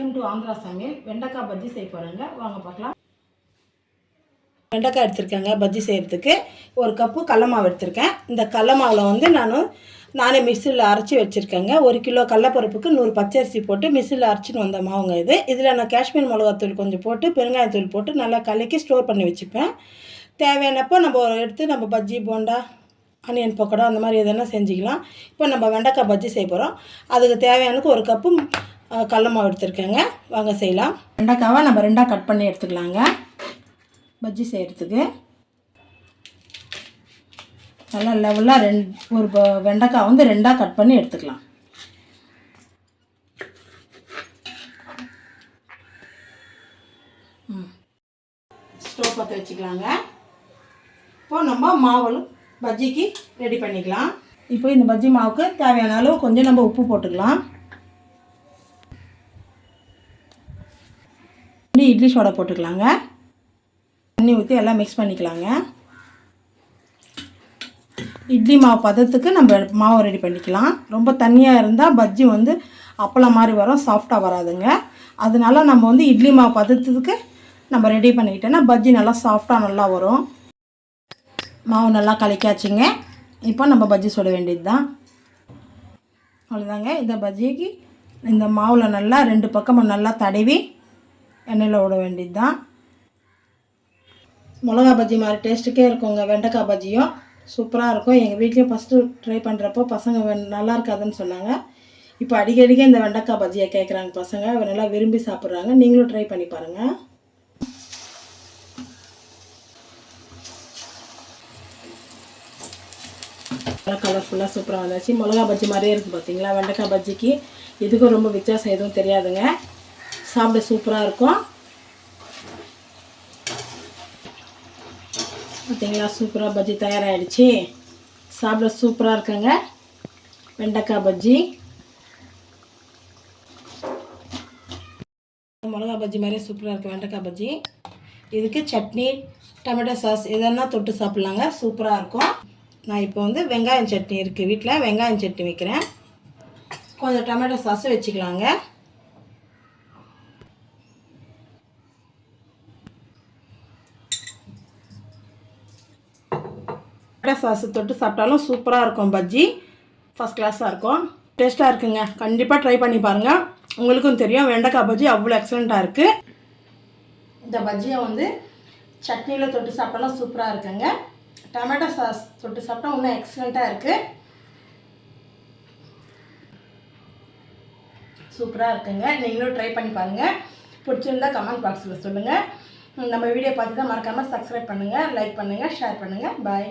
Welcome to Andhra சமையல் வெண்டைக்காய் பஜ்ஜி செய்ய போகிறேங்க வாங்க பார்க்கலாம். வெண்டைக்காய் எடுத்திருக்கேங்க பஜ்ஜி செய்கிறதுக்கு ஒரு கப்பு கடல எடுத்திருக்கேன். இந்த கடல மாவில் வந்து நான் நானே மிக்சியில் அரைச்சி வச்சுருக்கேங்க. ஒரு கிலோ கடலப்பருப்புக்கு நூறு பச்சரிசி போட்டு மிக்சியில் அரைச்சின்னு வந்த மாவுங்க இது. இதில் நான் காஷ்மீர் மிளகாத்தூள் கொஞ்சம் போட்டு பெருங்காயத்தூள் போட்டு நல்லா கலக்கி ஸ்டோர் பண்ணி வச்சுப்பேன். தேவையானப்போ நம்ம எடுத்து நம்ம பஜ்ஜி போண்டா ஆனியன் பக்கோடா அந்த மாதிரி எதனா செஞ்சுக்கலாம். இப்போ நம்ம வெண்டைக்காய் பஜ்ஜி செய்ய போகிறோம் அதுக்கு தேவையானக்கு ஒரு கப்பு கடல மாவு எடுத்துருக்கேங்க. வாங்க செய்யலாம். வெண்டைக்காவை நம்ம ரெண்டாக கட் பண்ணி எடுத்துக்கலாங்க. பஜ்ஜி செய்கிறதுக்கு நல்லா லெவலாக ரெண் ஒரு வெண்டைக்காய் வந்து ரெண்டாக கட் பண்ணி எடுத்துக்கலாம். ம். பற்ற வச்சுக்கலாங்க. இப்போ நம்ம மாவு பஜ்ஜிக்கு ரெடி பண்ணிக்கலாம். இப்போ இந்த பஜ்ஜி மாவுக்கு தேவையான அளவு கொஞ்சம் நம்ம உப்பு போட்டுக்கலாம். இன்னும் இட்லி சோடா போட்டுக்கலாங்க. தண்ணி ஊற்றி எல்லாம் மிக்ஸ் பண்ணிக்கலாங்க. இட்லி மாவு பதத்துக்கு நம்ம மாவு ரெடி பண்ணிக்கலாம். ரொம்ப தண்ணியாக இருந்தால் பஜ்ஜி வந்து அப்பளம் மாதிரி வரும் சாஃப்டாக வராதுங்க. அதனால நம்ம வந்து இட்லி மாவு பதத்துக்கு நம்ம ரெடி பண்ணிக்கிட்டோன்னா பஜ்ஜி நல்லா சாஃப்டாக நல்லா வரும். மாவு நல்லா கலக்காச்சுங்க இப்போ நம்ம பஜ்ஜி சுட வேண்டியது தான் அவ்வளோதாங்க இந்த பஜ்ஜிக்கு இந்த மாவில் நல்லா ரெண்டு பக்கமும் நல்லா தடவி எண்ணெயில் விட வேண்டியது தான் மிளகா பஜ்ஜி மாதிரி டேஸ்ட்டுக்கே இருக்குங்க. வெண்டைக்காய் பஜ்ஜியும் சூப்பராக இருக்கும். எங்கள் வீட்லேயும் ஃபஸ்ட்டு ட்ரை பண்ணுறப்போ பசங்க நல்லா இருக்காதுன்னு சொன்னாங்க. இப்போ அடிக்கடிக்க இந்த வெண்டைக்காய் பஜ்ஜியை கேட்குறாங்க பசங்க. நல்லா விரும்பி சாப்பிட்றாங்க. நீங்களும் ட்ரை பண்ணி பாருங்கள் நல்லா கலர்ஃபுல்லாக சூப்பராக வந்துச்சு. மிளகா பஜ்ஜி மாதிரியே இருக்குது பார்த்தீங்களா வெண்டைக்காய் பஜ்ஜிக்கு. இதுக்கும் ரொம்ப வித்தியாசம் எதுவும் தெரியாதுங்க. சாப்பிட சூப்பராக இருக்கும். பார்த்தீங்களா சூப்பராக பஜ்ஜி தயாராகிடுச்சு சாப்பிட சூப்பராக இருக்குங்க. வெண்டைக்காய் பஜ்ஜி. மிளகா பஜ்ஜி மாதிரியே சூப்பராக இருக்குது வெண்டைக்காய் பஜ்ஜி. இதுக்கு சட்னி டொமேட்டோ சாஸ் இதெல்லாம் தொட்டு சாப்பிட்லாங்க. சூப்பராக இருக்கும். நான் இப்போ வந்து வெங்காயம் சட்னி இருக்குது வீட்டில் வெங்காயம் சட்னி வைக்கிறேன். கொஞ்சம் டொமேட்டோ சாஸும் வச்சுக்கலாங்க. கடை சாஸ் தொட்டு சாப்பிட்டாலும் சூப்பராக இருக்கும் பஜ்ஜி. ஃபஸ்ட் கிளாஸாக இருக்கும். டேஸ்ட்டாக இருக்குங்க. கண்டிப்பாக ட்ரை பண்ணி பாருங்கள் உங்களுக்கும் தெரியும் வெண்டைக்காய் பஜ்ஜி அவ்வளோ எக்ஸலண்ட்டாக இருக்குது இந்த பஜ்ஜியை வந்து சட்னியில் தொட்டு சாப்பிட்டாலும் சூப்பராக இருக்குங்க. டொமேட்டோ சாஸ் தொட்டு சாப்பிட்டா இன்னும் எக்ஸலண்ட்டாக இருக்குது சூப்பராக இருக்குங்க. நீங்களும் ட்ரை பண்ணி பாருங்கள் பிடிச்சிருந்தா கமெண்ட் பாக்ஸில் சொல்லுங்கள் நம்ம வீடியோ பார்த்து தான் மறக்காமல் சப்ஸ்கிரைப் பண்ணுங்கள் லைக் பண்ணுங்கள் ஷேர் பண்ணுங்கள் பாய்